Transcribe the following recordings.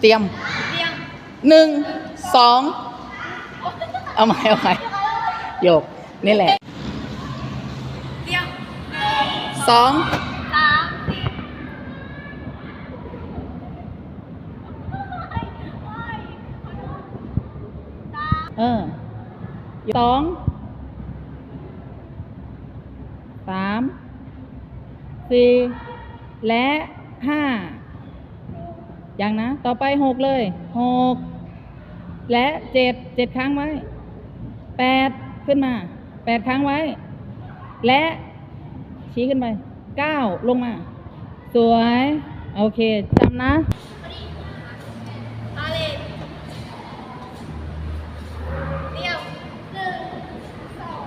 เตรียมหนึ่งสองเอาใหมเอาใหมโยก นี่แหละเรียงสองเออสองสามสี่และห้า ย่างนะ ต่อไปหกเลยหกและเจ็ดเจ็ดครั้งไว้แปดขึ้นมาแปดครั้งไว้ และชี้ขึ้นไปเก้าลงมา สวย โอเคจำนะ พาเลทเรียงหนึ่งสอง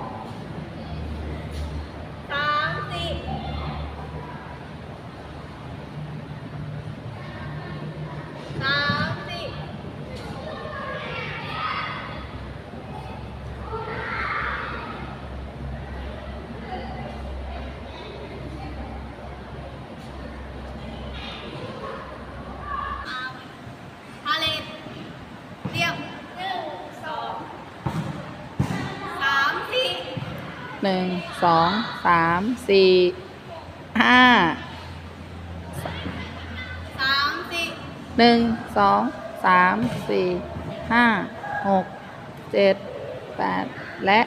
สามสี่สามสี่พาเลท เรียงหนึ่งสองสามสี่หนึ่งสองสามสี่ห้าสามสี่หนึ่งสองสามสี่ห้าหกเจ็ดแปดและ